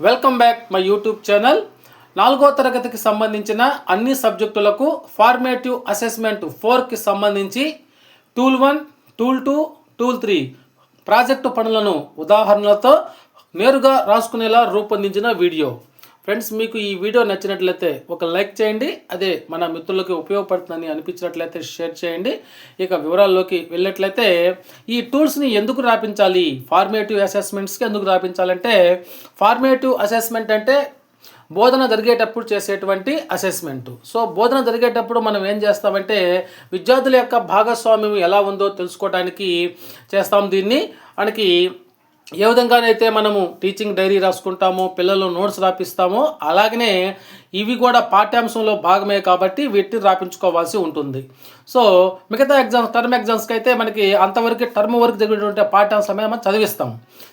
Welcome back my YouTube channel నాలుగో తరగతికి సంబంధించిన అన్ని సబ్జెక్టులకు ఫార్మేటివ్ అసెస్మెంట్ ఫోర్కి సంబంధించి tool one tool two tool three project పనులను ఉదాహరణలతో నేరుగా రాసుకునేలా రూపొందించిన వీడియో ఫ్రెండ్స్ మీకు ఈ వీడియో నచ్చినట్లయితే ఒక లైక్ చేయండి. అదే మన మిత్రులకి ఉపయోగపడుతుందని అనిపించినట్లయితే షేర్ చేయండి. ఇక వివరాల్లోకి వెళ్ళినట్లయితే ఈ టూల్స్ని ఎందుకు రాపించాలి? ఫార్మేటివ్ అసెస్మెంట్స్కి ఎందుకు రాపించాలంటే ఫార్మేటివ్ అసెస్మెంట్ అంటే బోధన జరిగేటప్పుడు చేసేటువంటి అసెస్మెంట్ సో బోధన జరిగేటప్పుడు మనం ఏం చేస్తామంటే విద్యార్థుల యొక్క భాగస్వామ్యం ఎలా ఉందో తెలుసుకోవడానికి చేస్తాం దీన్ని. మనకి ఏ విధంగానైతే మనము టీచింగ్ డైరీ రాసుకుంటామో పిల్లలు నోట్స్ రాపిస్తామో అలాగనే ఇవి కూడా పాఠ్యాంశంలో భాగమే కాబట్టి వీటిని రాపించుకోవాల్సి ఉంటుంది. సో మిగతా ఎగ్జామ్స్ టర్మ్ ఎగ్జామ్స్కి అయితే మనకి అంతవరకు టర్మ్ వరకు జరిగినటువంటి పాఠ్యాంశమే మనం చదివిస్తాం.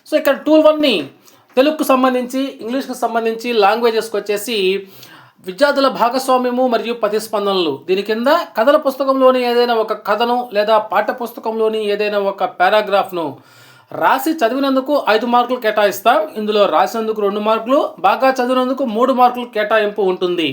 సో ఇక్కడ టూల్ వన్ని తెలుగుకు సంబంధించి ఇంగ్లీష్కి సంబంధించి లాంగ్వేజెస్కి వచ్చేసి విద్యార్థుల భాగస్వామ్యము మరియు ప్రతిస్పందనలు. దీని కింద కథల పుస్తకంలోని ఏదైనా ఒక కథను లేదా పాఠ్య పుస్తకంలోని ఏదైనా ఒక పారాగ్రాఫ్ను రాసి చదివినందుకు ఐదు మార్కులు కేటాయిస్తాం. ఇందులో రాసినందుకు రెండు మార్కులు బాగా చదివినందుకు మూడు మార్కులు కేటాయింపు ఉంటుంది.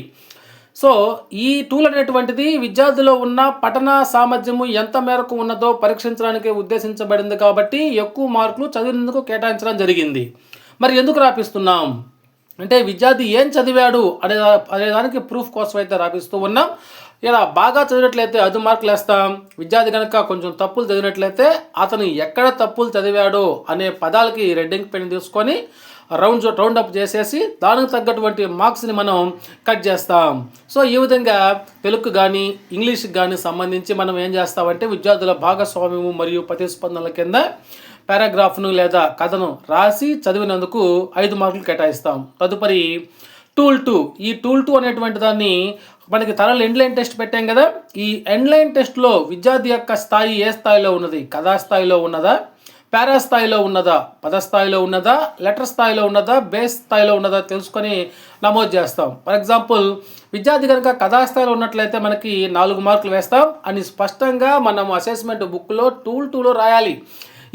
సో ఈ టూల్ అనేటువంటిది విద్యార్థిలో ఉన్న పఠన సామర్థ్యము ఎంత మేరకు ఉన్నదో పరీక్షించడానికి ఉద్దేశించబడింది కాబట్టి ఎక్కువ మార్కులు చదివినందుకు కేటాయించడం జరిగింది. మరి ఎందుకు రాపిస్తున్నాం? అంటే విద్యార్థి ఏం చదివాడు అనే అనేదానికి ప్రూఫ్ కోసం అయితే రాపిస్తూ ఉన్నాం. ఇలా బాగా చదివినట్లయితే అది మార్కులు వేస్తాం విద్యార్థి కనుక కొంచెం తప్పులు చదివినట్లయితే అతను ఎక్కడ తప్పులు చదివాడో అనే పదాలకి రెడ్డింగ్ పెన్ తీసుకొని రౌండ్ రౌండ్ అప్ చేసేసి దానికి తగ్గటువంటి మార్క్స్ని మనం కట్ చేస్తాం. సో ఈ విధంగా తెలుగు కానీ ఇంగ్లీష్కి కానీ సంబంధించి మనం ఏం చేస్తామంటే విద్యార్థుల భాగస్వామ్యము మరియు ప్రతిస్పందనల కింద పారాగ్రాఫ్ను లేదా కథను రాసి చదివినందుకు ఐదు మార్కులు కేటాయిస్తాం. తదుపరి టూల్ టూ. ఈ టూల్ టూ అనేటువంటి దాన్ని మనకి తరలు ఎండ్లైన్ టెస్ట్ పెట్టాం కదా. ఈ ఎండ్లైన్ టెస్ట్లో విద్యార్థి యొక్క స్థాయి ఏ స్థాయిలో ఉన్నది? కథా స్థాయిలో ఉన్నదా? పారా స్థాయిలో ఉన్నదా? పద స్థాయిలో ఉన్నదా? లెటర్ స్థాయిలో ఉన్నదా? బేస్ స్థాయిలో ఉన్నదా? తెలుసుకొని నమోదు చేస్తాం. ఫర్ ఎగ్జాంపుల్ విద్యార్థి కనుక కథా స్థాయిలో ఉన్నట్లయితే మనకి నాలుగు మార్కులు వేస్తాం. అని స్పష్టంగా మనం అసెస్మెంట్ బుక్లో టూల్ టూలో రాయాలి.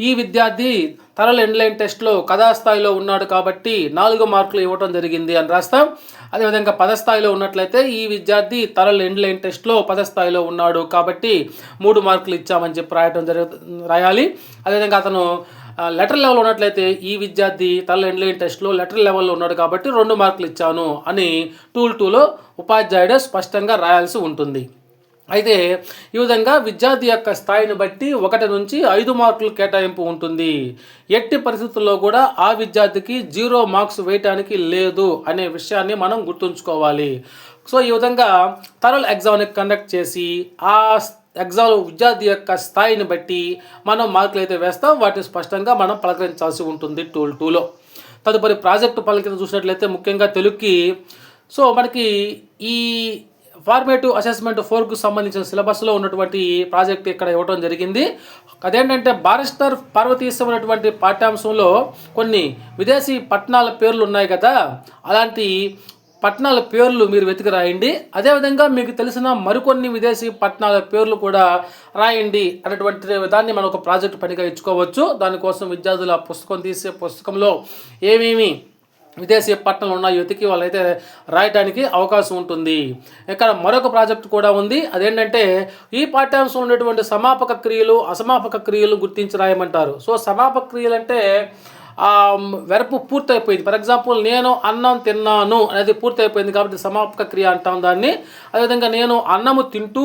ఈ విద్యార్థి తరల ఎండ్లైన్ టెస్ట్లో కథా స్థాయిలో ఉన్నాడు కాబట్టి నాలుగు మార్కులు ఇవ్వడం జరిగింది అని రాస్తాం. అదేవిధంగా పదస్థాయిలో ఉన్నట్లయితే ఈ విద్యార్థి తరల ఎండ్లైన్ టెస్ట్లో పదస్థాయిలో ఉన్నాడు కాబట్టి మూడు మార్కులు ఇచ్చామని చెప్పి రాయటం జరుగు రాయాలి. అదేవిధంగా అతను లెటర్ లెవెల్ ఉన్నట్లయితే ఈ విద్యార్థి తల ఎండ్లైన్ టెస్ట్లో లెటర్ లెవెల్లో ఉన్నాడు కాబట్టి రెండు మార్కులు ఇచ్చాను అని టూల్ టూలో ఉపాధ్యాయుడు స్పష్టంగా రాయాల్సి ఉంటుంది. అయితే ఈ విధంగా విద్యార్థి యొక్క స్థాయిని బట్టి ఒకటి నుంచి ఐదు మార్కులు కేటాయింపు ఉంటుంది. ఎట్టి పరిస్థితుల్లో కూడా ఆ విద్యార్థికి జీరో మార్క్స్ వేయటానికి లేదు అనే విషయాన్ని మనం గుర్తుంచుకోవాలి. సో ఈ విధంగా తరల్ ఎగ్జామ్ని కండక్ట్ చేసి ఆ ఎగ్జామ్ విద్యార్థి యొక్క స్థాయిని బట్టి మనం మార్కులు అయితే వేస్తాం. వాటిని స్పష్టంగా మనం పలకరించాల్సి ఉంటుంది టూల్ టూలో. తదుపరి ప్రాజెక్టు పనుల చూసినట్లయితే ముఖ్యంగా తెలుగుకి సో మనకి ఈ ఫార్మేటివ్ అసెస్మెంట్ ఫోర్కు సంబంధించిన సిలబస్లో ఉన్నటువంటి ప్రాజెక్ట్ ఇక్కడ ఇవ్వడం జరిగింది. అదేంటంటే బారిస్టర్ పార్వతీశం అనేటువంటి పాఠ్యాంశంలో కొన్ని విదేశీ పట్టణాల పేర్లు ఉన్నాయి కదా అలాంటి పట్టణాల పేర్లు మీరు వెతికి రాయండి. అదేవిధంగా మీకు తెలిసిన మరికొన్ని విదేశీ పట్టణాల పేర్లు కూడా రాయండి అనేటువంటి దాన్ని మనం ఒక ప్రాజెక్ట్ పనిగా ఇచ్చుకోవచ్చు దానికోసం విద్యార్థులు ఆ పుస్తకం తీసే పుస్తకంలో ఏమేమి విదేశీ పట్టణంలో ఉన్న యువతికి వాళ్ళైతే రాయడానికి అవకాశం ఉంటుంది. ఇక్కడ మరొక ప్రాజెక్ట్ కూడా ఉంది. అదేంటంటే ఈ పాఠ్యాంశంలో ఉన్నటువంటి సమాపక క్రియలు అసమాపక క్రియలు గుర్తించి రాయమంటారు సో సమాపక క్రియలు అంటే వెరపు పూర్తయిపోయింది. ఫర్ ఎగ్జాంపుల్ నేను అన్నం తిన్నాను అనేది పూర్తయిపోయింది కాబట్టి సమాపక క్రియ అంటాం దాన్ని. అదేవిధంగా నేను అన్నము తింటూ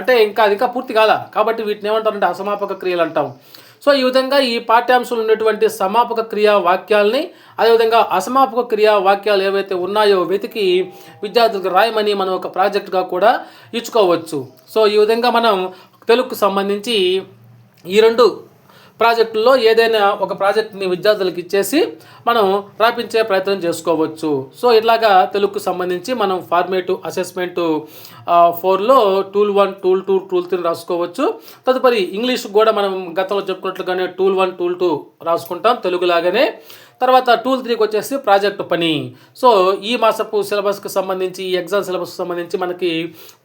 అంటే ఇంకా అది ఇంకా పూర్తి కాదా? కాబట్టి వీటిని ఏమంటారంటే అసమాపక క్రియలు అంటాం. సో ఈ విధంగా ఈ పాఠ్యాంశంలో ఉన్నటువంటి సమాపక క్రియా వాక్యాలని అదేవిధంగా అసమాపక క్రియా వాక్యాలు ఏవైతే ఉన్నాయో వెతికి విద్యార్థులకు రాయమని మనం ఒక ప్రాజెక్టుగా కూడా ఇచ్చుకోవచ్చు. సో ఈ విధంగా మనం తెలుగుకు సంబంధించి ఈ రెండు ప్రాజెక్టుల్లో ఏదైనా ఒక ప్రాజెక్ట్ని విద్యార్థులకు ఇచ్చేసి మనం రాపించే ప్రయత్నం చేసుకోవచ్చు. సో ఇట్లాగా తెలుగుకు సంబంధించి మనం ఫార్మేటివ్ అసెస్మెంటు ఫోర్లో tool one tool two tool three రాసుకోవచ్చు. తదుపరి ఇంగ్లీష్ కూడా మనం గతంలో చెప్పుకున్నట్లుగానే టూల్ వన్ టూల్ టూ రాసుకుంటాం తెలుగులాగానే. తర్వాత టూల్ త్రీకి వచ్చేసి ప్రాజెక్ట్ పని. సో ఈ మాసపు సిలబస్కి సంబంధించి ఈ ఎగ్జామ్ సిలబస్కి సంబంధించి మనకి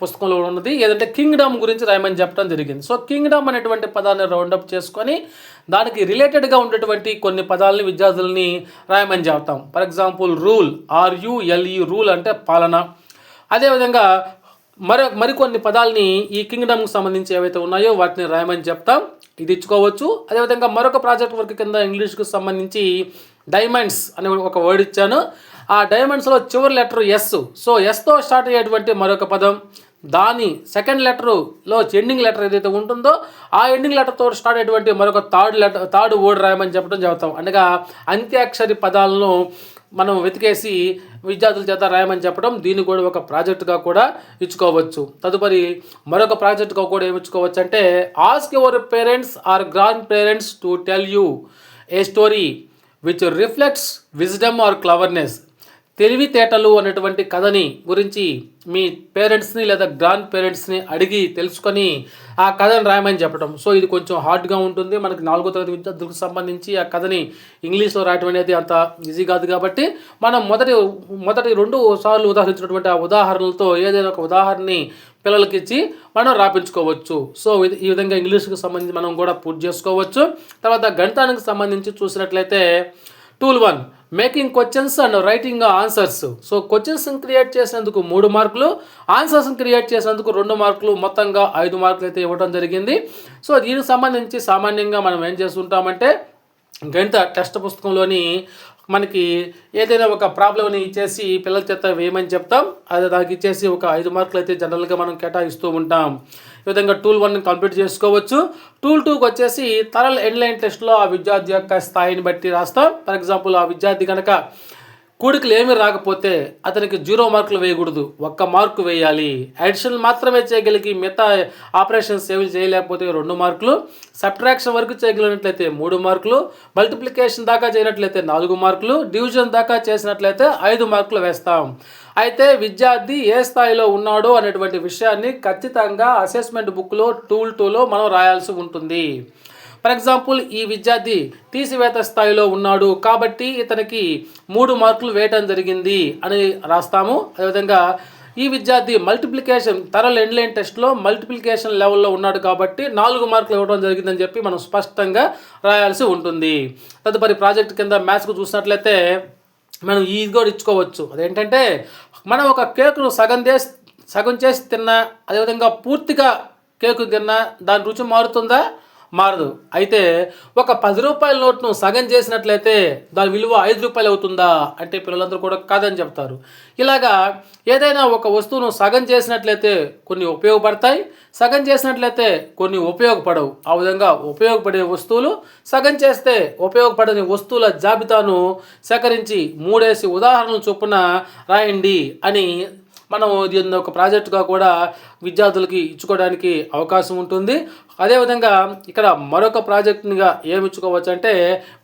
పుస్తకంలో ఉన్నది. ఏదంటే కింగ్డమ్ గురించి రాయమని చెప్పడం జరిగింది. సో కింగ్డమ్ అనేటువంటి పదాన్ని రౌండప్ చేసుకొని దానికి రిలేటెడ్గా ఉండేటువంటి కొన్ని పదాలని విద్యార్థులని రాయమని చెప్తాం. For example rule R U L E rule అంటే పాలన. అదేవిధంగా మరి మరికొన్ని పదాలని ఈ కింగ్డమ్కి సంబంధించి ఏవైతే ఉన్నాయో వాటిని రాయమని చెప్తాం. ఇది ఇచ్చుకోవచ్చు. అదేవిధంగా మరొక ప్రాజెక్ట్ వర్క్ కింద ఇంగ్లీష్కి సంబంధించి డైమండ్స్ అనే ఒక వర్డ్ ఇచ్చాను. ఆ డైమండ్స్లో చివరి లెటర్ ఎస్ సో ఎస్తో స్టార్ట్ అయ్యేటువంటి మరొక పదం. దాని సెకండ్ లెటర్లో ఎండింగ్ లెటర్ ఏదైతే ఉంటుందో ఆ ఎండింగ్ లెటర్తో స్టార్ట్ అయ్యేటువంటి మరొక థర్డ్ లెటర్ థర్డ్ వర్డ్ రాయమని చెప్పడం చెబుతాం అనగా అంత్యాక్షరి పదాలను మనం వెతికేసి విద్యార్థుల చేత రాయమని చెప్పడం దీన్ని కూడా ఒక ప్రాజెక్టుగా కూడా ఇచ్చుకోవచ్చు. తదుపరి మరొక ప్రాజెక్టుగా కూడా ఏమిచ్చుకోవచ్చు అంటే ask your parents or grandparents to tell you a story which reflects wisdom or cleverness తెలివితేటలు అనేటువంటి కథని గురించి మీ పేరెంట్స్ని లేదా గ్రాండ్ పేరెంట్స్ని అడిగి తెలుసుకొని ఆ కథను రాయమని చెప్పడం సో ఇది కొంచెం హార్డ్గా ఉంటుంది. మనకి నాలుగో తరగతి విద్యార్థులకు సంబంధించి ఆ కథని ఇంగ్లీష్లో రాయటం అనేది అంత ఈజీ కాదు కాబట్టి మనం మొదటి మొదటి రెండు సార్లు ఉదాహరించినటువంటి ఆ ఉదాహరణలతో ఏదైనా ఒక ఉదాహరణని పిల్లలకి ఇచ్చి మనం రాపించుకోవచ్చు. సో ఈ విధంగా ఇంగ్లీష్కి సంబంధించి మనం కూడా పూర్తి చేసుకోవచ్చు. తర్వాత గణితానికి సంబంధించి చూసినట్లయితే tool one. Making questions and writing answers so questions create చేసినందుకు మూడు మార్కులు ఆన్సర్స్ క్రియేట్ చేసినందుకు రెండు మార్కులు మొత్తంగా ఐదు మార్కులు అయితే ఇవ్వడం జరిగింది. సో దీనికి సంబంధించి సామాన్యంగా మనం ఏం చేస్తుంటామంటే గణిత టెక్స్ట్ పుస్తకంలోని మనకి ఏదైనా ఒక ప్రాబ్లమ్ని ఇచ్చేసి పిల్లల చేత వేయమని చెప్తాం. అది దానికి ఇచ్చేసి ఒక ఐదు మార్కులు అయితే జనరల్గా మనం కేటాయిస్తూ ఉంటాం. ఈ విధంగా టూల్ వన్ కంప్లీట్ చేసుకోవచ్చు. టూల్ టూకి వచ్చేసి తరల్ ఎండ్లైన్ టెస్ట్లో ఆ విద్యార్థి యొక్క స్థాయిని బట్టి రాస్తాం. ఫర్ ఎగ్జాంపుల్ ఆ విద్యార్థి కనుక కూడికలు ఏమీ రాకపోతే అతనికి జీరో మార్కులు వేయకూడదు. ఒక్క మార్కు వేయాలి. అడిషనల్ మాత్రమే చేయగలిగి మిగతా ఆపరేషన్స్ ఏమి చేయలేకపోతే రెండు మార్కులు సబ్ట్రాక్షన్ వరకు చేయగలిగినట్లయితే మూడు మార్కులు మల్టిప్లికేషన్ దాకా చేయనట్లయితే నాలుగు మార్కులు డివిజన్ దాకా చేసినట్లయితే ఐదు మార్కులు వేస్తాం. అయితే విద్యార్థి ఏ స్థాయిలో ఉన్నాడో అనేటువంటి విషయాన్ని ఖచ్చితంగా అసెస్మెంట్ బుక్లో టూల్ టూలో మనం రాయాల్సి ఉంటుంది. ఫర్ ఎగ్జాంపుల్ ఈ విద్యార్థి తీసివేత స్థాయిలో ఉన్నాడు కాబట్టి ఇతనికి మూడు మార్కులు వేయటం జరిగింది అని రాస్తాము. అదేవిధంగా ఈ విద్యార్థి మల్టిప్లికేషన్ తరల్ ఎండ్లైన్ టెస్ట్లో మల్టిప్లికేషన్ లెవెల్లో ఉన్నాడు కాబట్టి నాలుగు మార్కులు ఇవ్వడం జరిగిందని చెప్పి మనం స్పష్టంగా రాయాల్సి ఉంటుంది. తదుపరి ప్రాజెక్ట్ కింద మ్యాథ్స్కు చూసినట్లయితే మనం ఇది కూడా ఇచ్చుకోవచ్చు. అదేంటంటే మనం ఒక కేకును సగం చేసి సగం చేసి తిన్నా అదేవిధంగా పూర్తిగా కేకు తిన్నా దాని రుచి మారుతుందా? మారదు. అయితే ఒక పది రూపాయల నోట్ను సగం చేసినట్లయితే దాని విలువ ఐదు రూపాయలు అవుతుందా అంటే పిల్లలందరూ కూడా కాదని చెప్తారు. ఇలాగా ఏదైనా ఒక వస్తువును సగం చేసినట్లయితే కొన్ని ఉపయోగపడతాయి సగం చేసినట్లయితే కొన్ని ఉపయోగపడవు. ఆ విధంగా ఉపయోగపడే వస్తువులు సగం చేస్తే ఉపయోగపడని వస్తువుల జాబితాను సేకరించి మూడేసి ఉదాహరణలు చొప్పున రాయండి అని మనం దీన్ని ఒక ప్రాజెక్టుగా కూడా విద్యార్థులకి ఇచ్చుకోవడానికి అవకాశం ఉంటుంది. అదేవిధంగా ఇక్కడ మరొక ప్రాజెక్టుగా ఏమి ఇచ్చుకోవచ్చు అంటే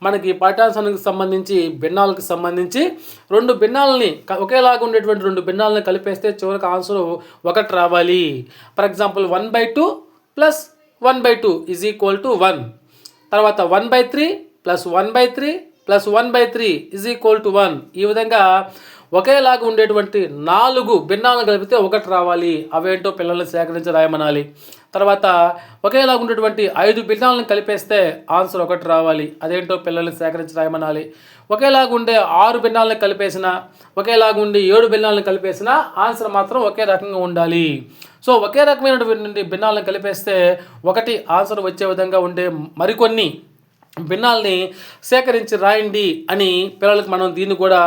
మనకి పాఠ్యాంశానికి సంబంధించి భిన్నాలకు సంబంధించి రెండు భిన్నాలని ఒకేలాగా ఉండేటువంటి రెండు భిన్నాలని కలిపేస్తే చివరికి ఆన్సర్ ఒకటి రావాలి. For example one by two plus one by two is equal to one. తర్వాత one by three plus one by three plus one by three is equal to one. ఈ విధంగా ఒకేలాగా ఉండేటువంటి నాలుగు భిన్నాలను కలిపితే ఒకటి రావాలి. అవేంటో పిల్లల్ని సేకరించి రాయమనాలి. తర్వాత ఒకేలాగా ఉండేటువంటి ఐదు భిన్నాలను కలిపేస్తే ఆన్సర్ ఒకటి రావాలి. అదేంటో పిల్లల్ని సేకరించి రాయమనాలి. ఒకేలాగా ఉండే ఆరు భిన్నాలను కలిపేసిన ఒకేలాగా ఉండి ఏడు భిన్నాలను కలిపేసిన ఆన్సర్ మాత్రం ఒకే రకంగా ఉండాలి. సో ఒకే రకమైనటువంటి భిన్నాలను కలిపేస్తే ఒకటి ఆన్సర్ వచ్చే విధంగా ఉండే మరికొన్ని భిన్నాల్ని సేకరించి రాయండి అని పిల్లలకు మనం దీన్ని కూడా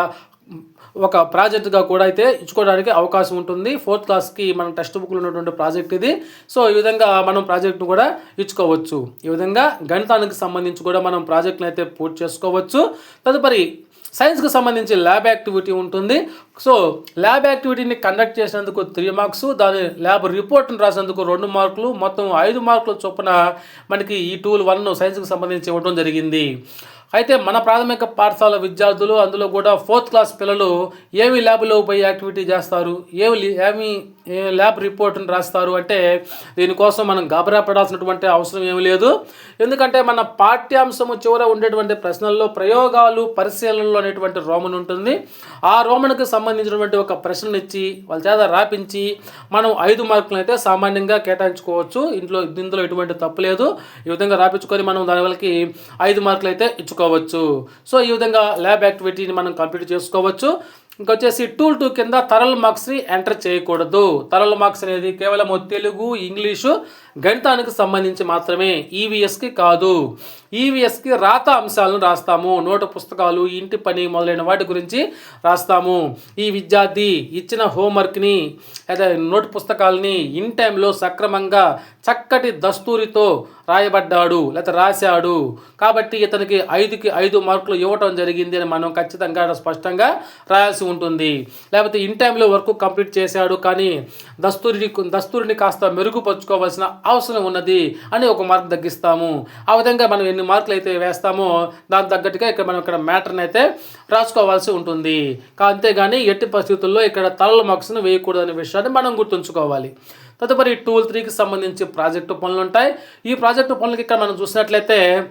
ఒక ప్రాజెక్టుగా కూడా అయితే ఇచ్చుకోవడానికి అవకాశం ఉంటుంది. ఫోర్త్ క్లాస్కి మన టెక్స్ట్ బుక్లో ఉన్నటువంటి ప్రాజెక్ట్ ఇది. సో ఈ విధంగా మనం ప్రాజెక్ట్ను కూడా ఇచ్చుకోవచ్చు. ఈ విధంగా గణితానికి సంబంధించి కూడా మనం ప్రాజెక్ట్ని అయితే పూర్తి చేసుకోవచ్చు. తదుపరి సైన్స్కి సంబంధించి ల్యాబ్ యాక్టివిటీ ఉంటుంది. సో ల్యాబ్ యాక్టివిటీని కండక్ట్ చేసినందుకు త్రీ మార్క్స్ దాని ల్యాబ్ రిపోర్ట్ని రాసినందుకు రెండు మార్కులు మొత్తం ఐదు మార్కుల చొప్పున మనకి ఈ టూల్ వన్ సైన్స్కి సంబంధించి ఇవ్వడం జరిగింది. అయితే మన ప్రాథమిక పాఠశాల విద్యార్థులు అందులో కూడా ఫోర్త్ క్లాస్ పిల్లలు ఏమి ల్యాబ్లో పోయి యాక్టివిటీ చేస్తారు? ఏమి ఏమి ఏ ల్యాబ్ రిపోర్ట్ని రాస్తారు? అంటే దీనికోసం మనం గాబరా పడాల్సినటువంటి అవసరం ఏమీ లేదు. ఎందుకంటే మన పాఠ్యాంశము చివర ఉండేటువంటి ప్రశ్నల్లో ప్రయోగాలు పరిశీలనలు అనేటువంటి రోమన్ ఉంటుంది. ఆ రోమన్కు సంబంధించినటువంటి ఒక ప్రశ్నను ఇచ్చి వాళ్ళ చేత రాపించి మనం ఐదు మార్కులను అయితే సామాన్యంగా కేటాయించుకోవచ్చు. ఇంట్లో ఇందులో ఎటువంటి తప్పు లేదు. ఈ విధంగా రాపించుకొని మనం దాని వాళ్ళకి ఐదు మార్కులు అయితే ఇచ్చుకోవచ్చు. సో ఈ విధంగా ల్యాబ్ యాక్టివిటీని మనం కంప్లీట్ చేసుకోవచ్చు. ఇంకొచ్చేసి టూల్ టూ కింద తరల్ మార్క్స్ని ఎంటర్ చేయకూడదు. తరల్ మార్క్స్ అనేది కేవలం తెలుగు ఇంగ్లీషు గణితానికి సంబంధించి మాత్రమే ఈవీఎస్కి కాదు. ఈవీఎస్కి రాత అంశాలను రాస్తాము. నోటు పుస్తకాలు ఇంటి పని మొదలైన వాటి గురించి రాస్తాము. ఈ విద్యార్థి ఇచ్చిన హోంవర్క్ని లేదా నోటు పుస్తకాలని ఇన్ టైంలో సక్రమంగా చక్కటి దస్తూరితో రాయబడ్డాడు లేదా రాశాడు. కాబట్టి ఇతనికి ఐదుకి ఐదు మార్కులు ఇవ్వటం జరిగింది అని మనం ఖచ్చితంగా స్పష్టంగా రాయాల్సి ఉంటుంది. లేకపోతే ఇన్ టైంలో వర్క్ కంప్లీట్ చేశాడు కానీ దస్తూరిని దస్తూరిని కాస్త మెరుగుపరుచుకోవాల్సిన అవసరం ఉన్నది అని ఒక మార్క్ తగ్గిస్తాము. ఆ విధంగా మనం ఎన్ని మార్కులు అయితే వేస్తామో దాని తగ్గట్టుగా ఇక్కడ మనం ఇక్కడ మ్యాటర్ని అయితే రాసుకోవాల్సి ఉంటుంది. కా- అంతేగాని ఎట్టి పరిస్థితుల్లో ఇక్కడ తలల మార్క్స్ను వేయకూడదు అనే విషయాన్ని మనం గుర్తుంచుకోవాలి. తదుపరి టూల్ త్రీకి సంబంధించి ప్రాజెక్టు పనులు ఉంటాయి. ఈ ప్రాజెక్టు పనులకి ఇక్కడ మనం చూసినట్లయితే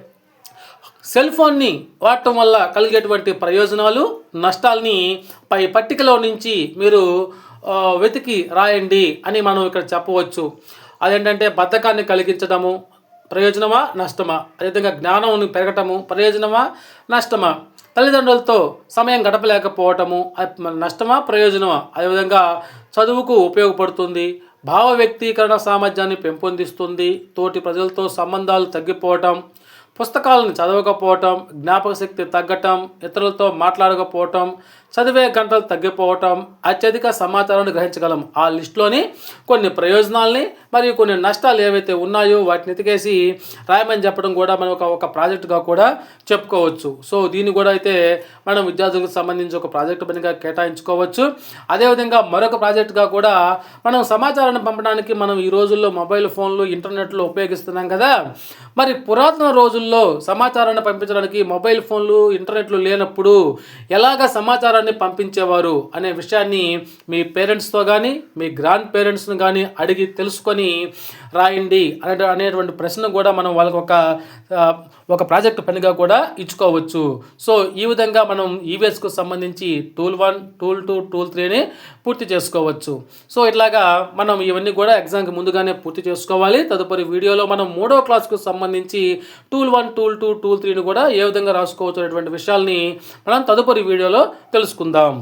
సెల్ ఫోన్ని వాడటం వల్ల కలిగేటువంటి ప్రయోజనాలు నష్టాలని పై పట్టికలో నుంచి మీరు వెతికి రాయండి అని మనం ఇక్కడ చెప్పవచ్చు. అదేంటంటే బద్ధకాన్ని కలిగించడము ప్రయోజనమా నష్టమా? అదేవిధంగా జ్ఞానం పెరగటము ప్రయోజనమా నష్టమా? తల్లిదండ్రులతో సమయం గడపలేకపోవటము నష్టమా ప్రయోజనమా? అదేవిధంగా చదువుకు ఉపయోగపడుతుంది భావ వ్యక్తీకరణ సామర్థ్యాన్ని పెంపొందిస్తుంది తోటి ప్రజలతో సంబంధాలు తగ్గిపోవటం పుస్తకాలను చదవకపోవటం జ్ఞాపక శక్తి తగ్గటం ఇతరులతో మాట్లాడకపోవటం చదివే గంటలు తగ్గిపోవటం అత్యధిక సమాచారాన్ని గ్రహించగలం. ఆ లిస్టులోని కొన్ని ప్రయోజనాల్ని మరియు కొన్ని నష్టాలు ఏవైతే ఉన్నాయో వాటిని ఎతికేసి రాయమని చెప్పడం కూడా మనం ఒక ఒక ప్రాజెక్టుగా కూడా చెప్పుకోవచ్చు. సో దీన్ని కూడా అయితే మనం విద్యార్థులకు సంబంధించి ఒక ప్రాజెక్టు పనిగా కేటాయించుకోవచ్చు. అదేవిధంగా మరొక ప్రాజెక్టుగా కూడా మనం సమాచారాన్ని పంపడానికి మనం ఈ రోజుల్లో మొబైల్ ఫోన్లు ఇంటర్నెట్లో ఉపయోగిస్తున్నాం కదా. మరి పురాతన రోజుల్లో సమాచారాన్ని పంపించడానికి మొబైల్ ఫోన్లు ఇంటర్నెట్లు లేనప్పుడు ఎలాగ సమాచారాన్ని పంపించేవారు అనే విషయాన్ని మీ పేరెంట్స్తో కానీ మీ గ్రాండ్ పేరెంట్స్ని కానీ అడిగి తెలుసుకొని రాయండి అనే అనేటువంటి ప్రశ్న కూడా మనం వాళ్ళకి ఒక ఒక ప్రాజెక్ట్ పనిగా కూడా ఇచ్చుకోవచ్చు. సో ఈ విధంగా మనం ఈవీఎస్కు సంబంధించి tool one tool two tool త్రీని పూర్తి చేసుకోవచ్చు. సో ఇట్లాగా మనం ఇవన్నీ కూడా ఎగ్జామ్కి ముందుగానే పూర్తి చేసుకోవాలి. తదుపరి వీడియోలో మనం మూడో క్లాస్కు సంబంధించి tool one tool two tool త్రీని కూడా ఏ విధంగా రాసుకోవచ్చు అనేటువంటి విషయాల్ని మనం తదుపరి వీడియోలో తెలుసుకుందాం.